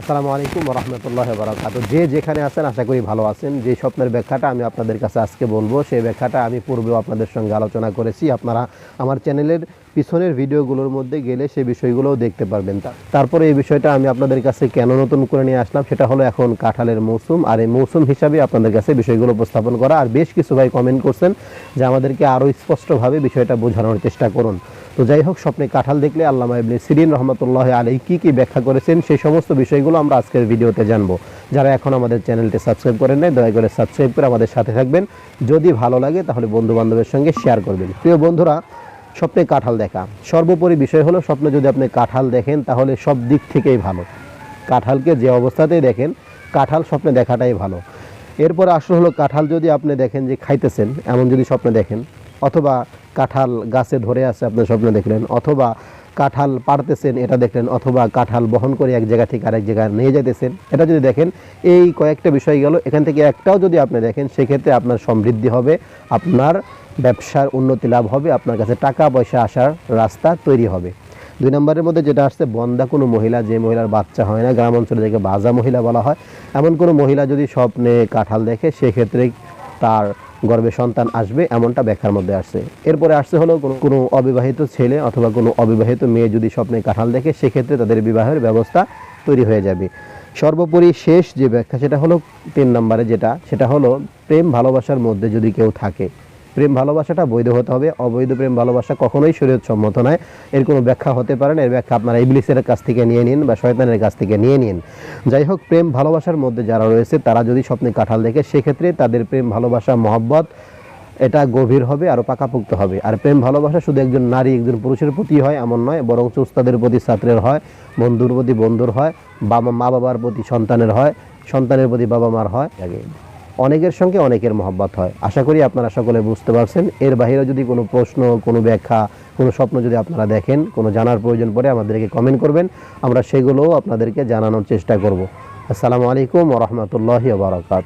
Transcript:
আসসালামু আলাইকুম রহমতুল্লাহ বারাকাত যে যেখানে আছেন, আশা করি ভালো আছেন। যে স্বপ্নের ব্যাখ্যাটা আমি আপনাদের কাছে আজকে বলব, সেই ব্যাখ্যাটা আমি পূর্বেও আপনাদের সঙ্গে আলোচনা করেছি। আপনারা আমার চ্যানেলের পিছনের ভিডিওগুলোর মধ্যে গেলে সেই বিষয়গুলোও দেখতে পারবেন। তারপরে এই বিষয়টা আমি আপনাদের কাছে কেন নতুন করে নিয়ে আসলাম, সেটা হলো এখন কাঁঠালের মৌসুম, আর এই মৌসুম হিসাবে আপনাদের কাছে বিষয়গুলো উপস্থাপন করা। আর বেশ কিছু ভাই কমেন্ট করছেন যে আমাদেরকে আরও স্পষ্টভাবে বিষয়টা বোঝানোর চেষ্টা করুন। তো যাই হোক, স্বপ্নে কাঁঠাল দেখলে আল্লামা ইবনে সিরিন রহমতুল্লাহ আলী কী কী ব্যাখ্যা করেছেন, সেই সমস্ত বিষয়গুলো আমরা আজকের ভিডিওতে জানব। যারা এখন আমাদের চ্যানেলটি সাবস্ক্রাইব করেন নাই, দয়া করে সাবস্ক্রাইব করে আমাদের সাথে থাকবেন। যদি ভালো লাগে, তাহলে বন্ধু বান্ধবের সঙ্গে শেয়ার করবেন। প্রিয় বন্ধুরা, স্বপ্নে কাঁঠাল দেখা। সর্বোপরি বিষয় হলো, স্বপ্নে যদি আপনি কাঁঠাল দেখেন, তাহলে সব দিক থেকেই ভালো। কাঁঠালকে যে অবস্থাতেই দেখেন, কাঁঠাল স্বপ্নে দেখাটাই ভালো। এরপর আসলে হলো, কাঁঠাল যদি আপনি দেখেন যে খাইতেছেন, এমন যদি স্বপ্নে দেখেন, অথবা কাঁঠাল গাছে ধরে আছে, আপনি স্বপ্ন দেখলেন, অথবা কাঁঠাল পারতেছেন এটা দেখলেন, অথবা কাঁঠাল বহন করে এক জায়গা থেকে আরেক জায়গায় নিয়ে যেতেছেন এটা যদি দেখেন, এই কয়েকটা বিষয় গেল, এখান থেকে একটাও যদি আপনি দেখেন, সেক্ষেত্রে আপনার সমৃদ্ধি হবে, আপনার ব্যবসার উন্নতি লাভ হবে, আপনার কাছে টাকা পয়সা আসার রাস্তা তৈরি হবে। দুই নম্বরের মধ্যে যেটা আসছে, বন্দা কোনো মহিলা, যে মহিলার বাচ্চা হয় না, গ্রাম অঞ্চলে যাকে বাজা মহিলা বলা হয়, এমন কোনো মহিলা যদি স্বপ্নে কাঁঠাল দেখে, সেক্ষেত্রে তার গর্ভে সন্তান আসবে, এমনটা ব্যাখ্যার মধ্যে আসছে। এরপরে আসছে হলো কোনো কোনো অবিবাহিত ছেলে অথবা কোনো অবিবাহিত মেয়ে যদি স্বপ্নে কাঁঠাল দেখে, সেক্ষেত্রে তাদের বিবাহের ব্যবস্থা তৈরি হয়ে যাবে। সর্বোপরি শেষ যে ব্যাখ্যা, সেটা হলো তিন নম্বরে যেটা, সেটা হলো প্রেম ভালোবাসার মধ্যে যদি কেউ থাকে। প্রেম ভালোবাসাটা বৈধ হতে হবে। অবৈধ প্রেম ভালোবাসা কখনোই শরীয়ত সম্মত নয়। এর কোনো ব্যাখ্যা হতে পারে না। এর ব্যাখ্যা আপনারা ইবলিসের কাছ থেকে নিয়ে নিন বা শয়তানের কাছ থেকে নিয়ে নিন। যাই হোক, প্রেম ভালোবাসার মধ্যে যারা রয়েছে, তারা যদি স্বপ্নে কাঁঠাল দেখে, সেক্ষেত্রে তাদের প্রেম ভালোবাসা, মহব্বত, এটা গভীর হবে আরও পাকাপোক্ত হবে। আর প্রেম ভালোবাসা শুধু একজন নারী, একজন পুরুষের প্রতি হয় এমন নয় বরং উস্তাদের প্রতি, ছাত্রের হয়, বন্ধুর প্রতি, বন্ধুর হয় বাবা মা বাবার প্রতি, সন্তানের হয়, সন্তানের প্রতি বাবা মার হয়। আগে অনেকের সঙ্গে অনেকের মহব্বত হয়। আশা করি আপনারা সকলে বুঝতে পারছেন। এর বাহিরে যদি কোনো প্রশ্ন, কোনো ব্যাখ্যা, কোনো স্বপ্ন যদি আপনারা দেখেন, কোনো জানার প্রয়োজন পড়ে আমাদেরকে কমেন্ট করবেন। আমরা সেগুলোও আপনাদেরকে জানানোর চেষ্টা করব। আসসালামু আলাইকুম ওরহমতুল্লাহি বারকাত